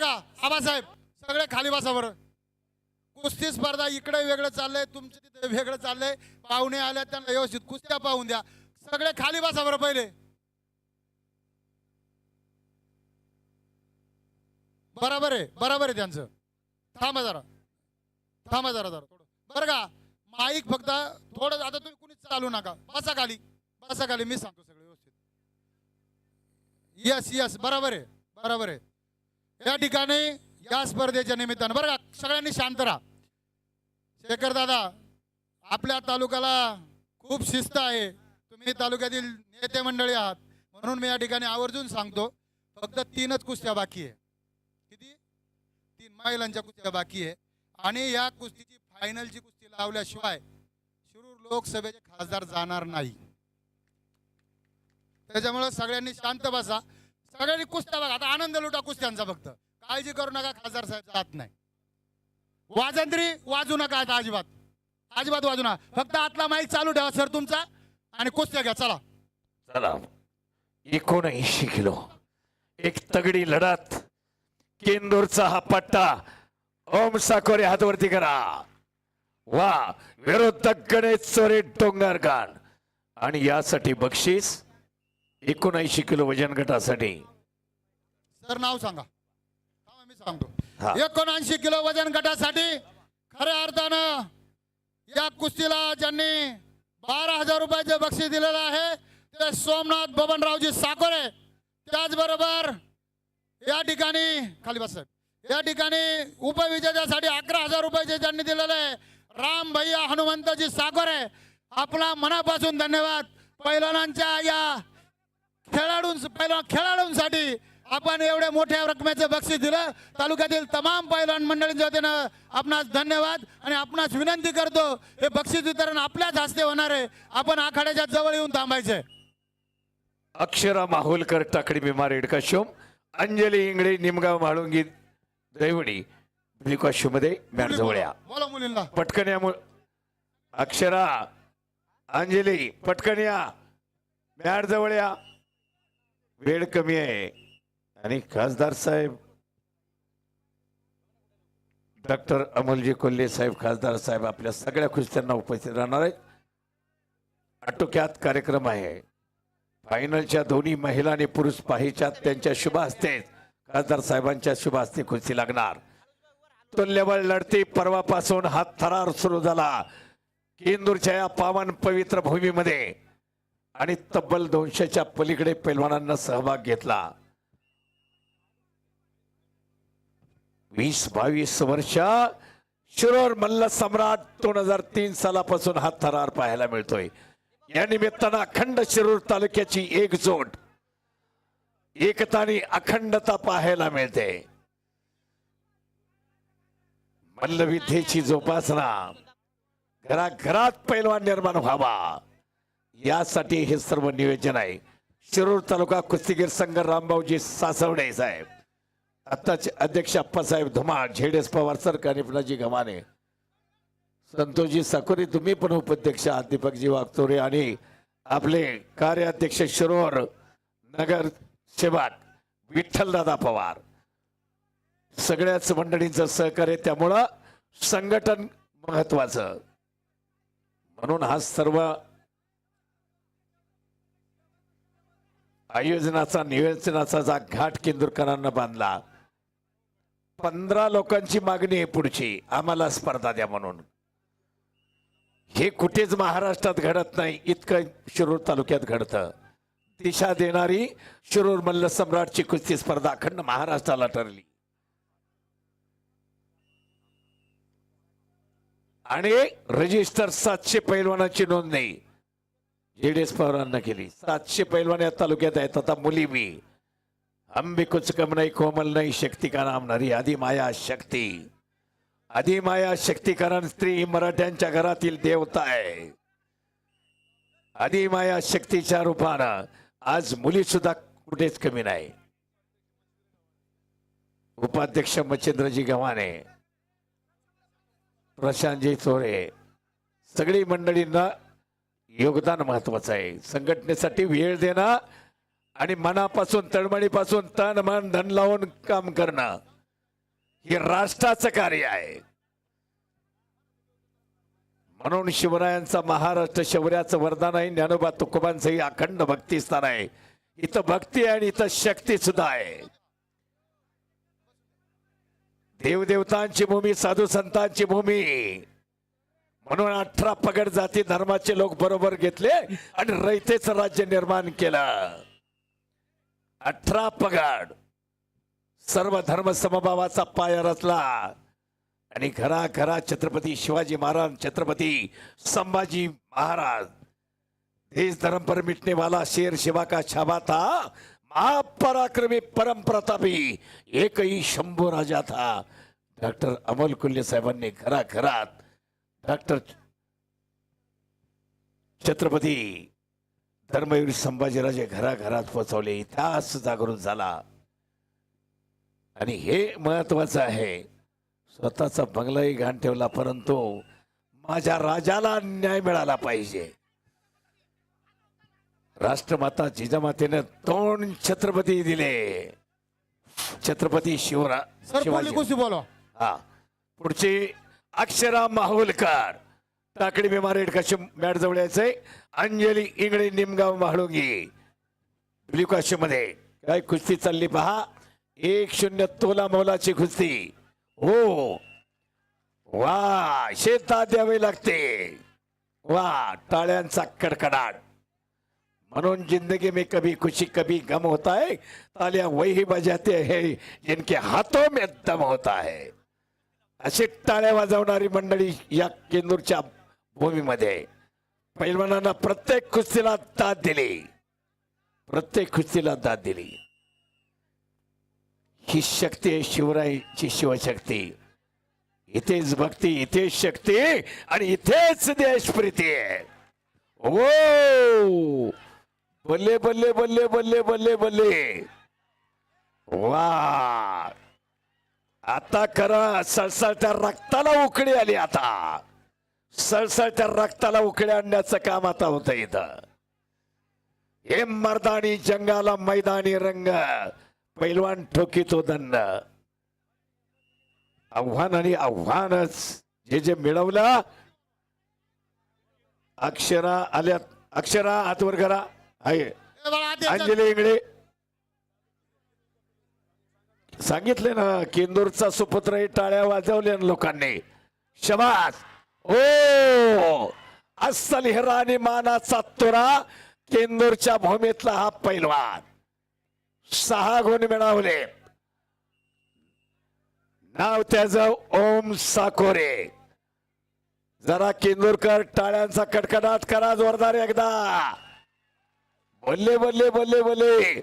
का आबासाहेब सगळे खाली बसा बरं. कुस्ती स्पर्धा इकडे वेगळं चाललंय तुमचं तिथे वेगळं चाललंय. पाहुणे आल्या त्यांना व्यवस्थित कुस्त्या पाहून द्या. सगळे खाली बसा बरं पहिले. बरोबर आहे बरोबर आहे त्यांचं. थांबा जरा. थांबा जरा जरा बरं का माईक फक्त थोडं आता तुम्ही कुणीच चालू नका. बसा खाली बसा खाली. मी सांगतो सगळं व्यवस्थित. यस येस बरोबर आहे बरोबर आहे. या ठिकाणी या स्पर्धेच्या निमित्तानं. बरं का सगळ्यांनी शांत राहा. शेखर दादा आपल्या तालुक्याला खूप शिस्त आहे. तुम्ही तालुक्यातील नेते मंडळी आहात. म्हणून मी या ठिकाणी आवर्जून सांगतो फक्त तीनच कुस्त्या बाकी आहे. किती? तीन महिलांच्या कुस्त्या बाकी आहे. आणि या कुस्तीची फायनलची कुस्ती लावल्याशिवाय शिरूर लोकसभेचे खासदार जाणार नाही. त्याच्यामुळे सगळ्यांनी शांत बसा. सगळ्यांनी कुस्त्या बघा. आता आनंद लुटा कुस्त्यांचा फक्त. काळजी करू नका खासदार साहेब जात नाही. वाजंत्री वाजू नका आता अजिबात. अजिबात वाजू नका. फक्त आतला माईक चालू ठेवा सर तुमचा आणि कुस्त्या घ्या. चला. चला. एकोणऐंशी किलो एक तगडी लढत. केंदूरचा हा पट्टा. ओम साकोरे हातवरती करा. वा विरोधक गणेश चोरे डोंगरगान आणि यासाठी बक्षीस एकोणऐंशी किलो वजन गटासाठी. सर नाव सांगा. थांबा, मी हा. सांगतो एकोणऐंशी किलो वजन गटासाठी खऱ्या अर्थानं या कुस्तीला ज्यांनी बारा हजार रुपयाचे बक्षीस दिलेलं आहे ते सोमनाथ बबनरावजी साकोरे. त्याचबरोबर या ठिकाणी खाली बस साहेब या ठिकाणी उपविजेत्यासाठी अकरा हजार रुपयाचे ज्यांनी दिलेले आहे राम भैया हनुमंतजी साकोरे. आपला मनापासून धन्यवाद. पैलवानांच्या या खेळाडूं पहिला खेळाडूंसाठी आपण एवढ्या मोठ्या रकमेचं बक्षीस दिलं. तालुक्यातील तमाम पैलवान मंडळींच्या वतीनं आपणास धन्यवाद आणि आपणास विनंती करतो हे बक्षीस वितरण आपल्याच हस्ते होणार आहे. आपण आखाड्याच्या जवळ येऊन थांबायचंय अक्षरा माहुलकर टाकडी भीमा रेडकाशोम अंजली इंगळे निमगाव म्हाळुंगी दैवडी मध्ये मॅट जवळ या बोला मुलींना. पटकन या अक्षरा अंजली पटकन या. मॅट जवळ या वेळ कमी आहे. आणि खासदार साहेब डॉक्टर अमोलजी कोल्हे साहेब खासदार साहेब आपल्या सगळ्या खुर्च्यांना उपस्थित राहणार आहेत. आटोक्यात कार्यक्रम आहे. फायनलच्या दोन्ही महिला आणि पुरुष पाहिच्यात त्यांच्या शुभ हस्ते खासदार साहेबांच्या शुभ हस्ते खुर्ची लागणार. तुल्यबळ लढती परवापासून हा थरार सुरू झाला. केंदूरच्या या पावन पवित्र भूमीमध्ये आणि तब्बल दोनशेच्या पलीकडे पैलवानांना सहभाग घेतला. वीस बावीस वर्ष शिरोर मल्ल सम्राट दोन हजार तीन सालापासून हा थरार पाहायला मिळतोय. या निमित्तानं अखंड शिरूर तालुक्याची एकजोट एकता आणि अखंडता पाहायला मिळते. मल्लविद्येची जोपासना घराघरात पैलवान निर्माण व्हावा. यासाठी हे सर्व नियोजन आहे. शिरूर तालुका कुस्तीगीर संघ रामभाऊजी सासवडे साहेब. आत्ताचे अध्यक्ष अप्पासाहेब धुमाळ झेडेस पवार सरकार निपणाजी घमाने. संतोषजी साकोरे तुम्ही पण उपाध्यक्ष आहात दीपकजी वागतोरे आणि आपले कार्याध्यक्ष शिरोर नगर सेवक विठ्ठलदादा पवार. सगळ्याच मंडळींचं सहकार्य त्यामुळं संघटन महत्वाचं. म्हणून हा सर्व आयोजनाचा नियोजनाचा जा घाट केंदुरकरांना बांधला. पंधरा लोकांची मागणी आहे पुढची. आम्हाला स्पर्धा द्या म्हणून. हे कुठेच महाराष्ट्रात घडत नाही. इतकं शिरूर तालुक्यात घडतं. दिशा देणारी शिरूर मल्ल सम्राटची कुस्ती स्पर्धा अखंड महाराष्ट्राला ठरली. आणि रजिस्टर सातशे पैलवानाची नोंदणी. जेडीएस पवारांना केली. सातशे पैलवान या तालुक्यात आहेत. आता मुली मी. अंबे कुचकम नाही कोमल नाही शक्ती का नाम नरी आधी माया शक्ती. आधी माया शक्तिकारण स्त्री ही मराठ्यांच्या घरातील देवता आहे. आधी माया शक्तीच्या रूपानं आज मुली सुद्धा कुठेच कमी नाही. उपाध्यक्ष मच्छिंद्रजी गव्हाणे प्रशांतजी चोरे सगळी मंडळींना योगदान महत्वाचं आहे. संघटनेसाठी वेळ देणं आणि मनापासून तळमळीपासून तन मन धन लावून काम करणं हे राष्ट्राचं कार्य आहे. म्हणून शिवरायांचा महाराष्ट्र शौर्याचं वरदान आहे. ज्ञानोबा तुकोबांचंही अखंड भक्ती स्थान आहे. इथं भक्ती आहे आणि इथं शक्ती सुद्धा आहे. देवदेवतांची भूमी साधू संतांची भूमी म्हणून अठरा पगड जाती धर्माचे लोक बरोबर घेतले आणि रयतेचं राज्य निर्माण केलं. अठरा पगड. सर्व धर्म समभावाचा पाया रचला. आणि घरा घरा छत्रपती शिवाजी महाराज छत्रपती संभाजी महाराज देश धर्म पर मिटने वाला शेर शिवा का छाबा था महापराक्रमी परम प्रतापी एकही शंभू राजा था. डॉक्टर अमोल कुल्ले साहेबांनी घराघरात डॉक्टर छत्रपती धर्मवीर संभाजीराजे घराघरात पोचवले इतिहास जागृत झाला. आणि हे महत्वाचं आहे. स्वतःचा बंगलाही घाण ठेवला परंतु माझ्या राजाला न्याय मिळाला पाहिजे. राष्ट्रमाता जिजामातेनं दोन छत्रपती दिले. छत्रपती शिवरा शिवाजी. कुस्ती बोलो हा. पुढची अक्षरा माहुलकर. टाकडी बिमार रेडकाशी मॅट जवळ यायचंय. अंजली इंगळे निमगाव महाळुंगी ब्ल्यू मध्ये काय कुस्ती चालली पहा. एक शून्य तोला मोलाची कुस्ती. हो. वा शेतात द्यावे लागते. वा टाळ्यांचा कडकडाट. म्हणून जिंदगी में कभी खुशी कभी गम होता है. तालियां वही बजाते हैं जिनके हाथों में दम होता है. अशी टाळ्या वाजवणारी मंडळी या केंदूरच्या भूमीमध्ये पैलवानांना प्रत्येक कुस्तीला दाद दिली. प्रत्येक कुस्तीला दाद दिली. ही शक्ती आहे शिवरायची शिवशक्ती. इथेच भक्ती इथेच शक्ती आणि इथेच देशप्रीती आहे. ओ बल्ले बल्ले बल्ले बल्ले बल्ले बल्ले. वा! आता खरं सळसळत्या रक्ताला उकळी आली आता. सळसळत्या रक्ताला उकळी आणण्याचं काम आता होतं इथं. हे मर्दानी जंगाला मैदानी रंग पैलवान ठोकीतो दंड. आव्हान आणि आव्हानच जे जे मिळवलं अक्षरा आल्या अक्षरा हातवर करा. आहे. अंजली इंगळे. सांगितले ना केंदूरचा सुपुत्र हे टाळ्या वाजवल्या ना लोकांनी. शबास! ओ! अस्सल हिरा आणि मानाचा तुरा केंदूरच्या भूमीतला हा पैलवान. सहा गुण मिळवले. नाव त्याचं ओम साकोरे. जरा केंदूरकर टाळ्यांचा कडकडाट करा जोरदार एकदा. बोलले बोलले बोलले बोलले.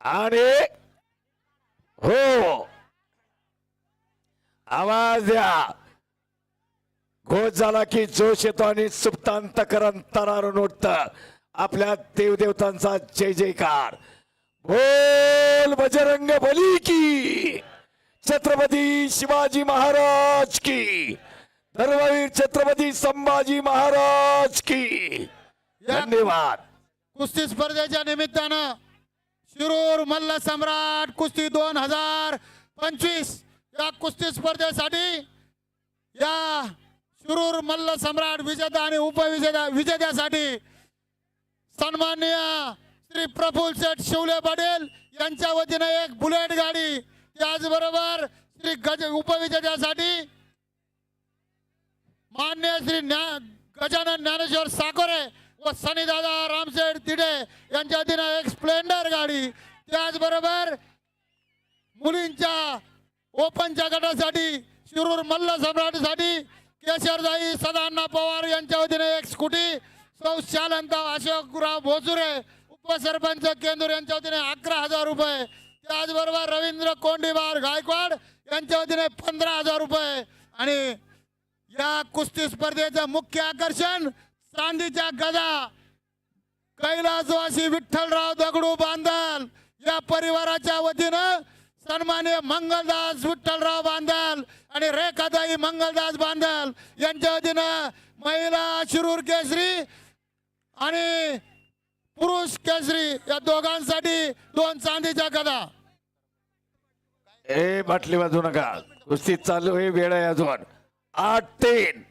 आणि हो. आवाज द्या. घोष झाला की जोश येतो आणि सुप्तांतकरण तरारून उठत. आपल्या देवदेवतांचा जय जयकार. बोल बजरंग बली की. छत्रपती शिवाजी महाराज की. धर्मवीर छत्रपती संभाजी महाराज की. धन्यवाद. कुस्ती स्पर्धेच्या निमित्तानं शिरूर मल्ल सम्राट कुस्ती दोन हजार पंचवीस या कुस्ती स्पर्धेसाठी या शिरूर मल्ल सम्राट विजेता आणि उपविजेता विजेत्यासाठी सन्माननीय श्री प्रफुल शेठ शिवले पाटील यांच्या वतीने एक बुलेट गाडी त्याचबरोबर श्री गज उपविजेत्यासाठी मान्य श्री ज्ञा गजानन ज्ञानेश्वर साकोरे व सनीदादा रामशेठ तिडे यांच्या वतीनं एक स्प्लेंडर गाडी. त्याचबरोबर मुलींच्या ओपनच्या गटासाठी शिरूर मल्ल सम्राटसाठी केशरदाई सदाअण्णा पवार यांच्या वतीने एक स्कूटी. सौ शालंता अशोकराव भोसुरे उपसरपंच केंदूर यांच्या वतीने अकरा हजार रुपये. त्याचबरोबर रवींद्र कोंडीबार गायकवाड यांच्या वतीने पंधरा हजार रुपये. आणि या कुस्ती स्पर्धेचं मुख्य आकर्षण चांदीच्या गदा कैलासवासी विठ्ठलराव दगडू बांधल. या परिवाराच्या वतीनं सन्मान्य मंगलदास विठ्ठलराव बांधल आणि रेखाताई मंगलदास बांधल. यांच्या वतीनं महिला शिरूर केसरी आणि पुरुष केसरी या दोघांसाठी दोन चांदीच्या गदा. ए बाटली वाजू नका. कुस्ती चालू आहे वेळ आहे अजून. आठ तीन.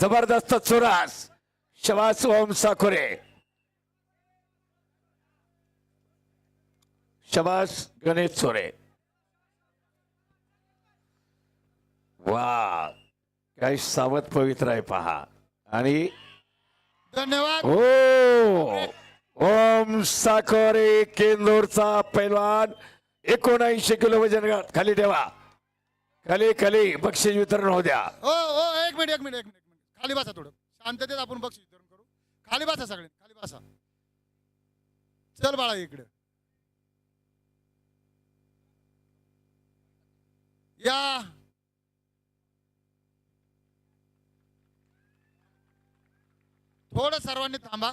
जबरदस्त चुरास. शवास ओम साखोरे शबास गणेश चोरे वा काय सावध पवित्र आहे पहा. आणि धन्यवाद. हो ओम साखरे केंदूरचा पैलवान एकोणऐंशी किलो वजन. खाली ठेवा. खाली खाली बक्षीस वितरण होऊ द्या. हो हो एक मिनिट एक मिनिट एक मिनिट एक मिनिट. खाली बसा थोडं. शांततेत आपण बक्षीस वितरण करू खाली बसा सगळे. खाली बसा. चल बाळा इकडे. या. थोडं सर्वांनी थांबा.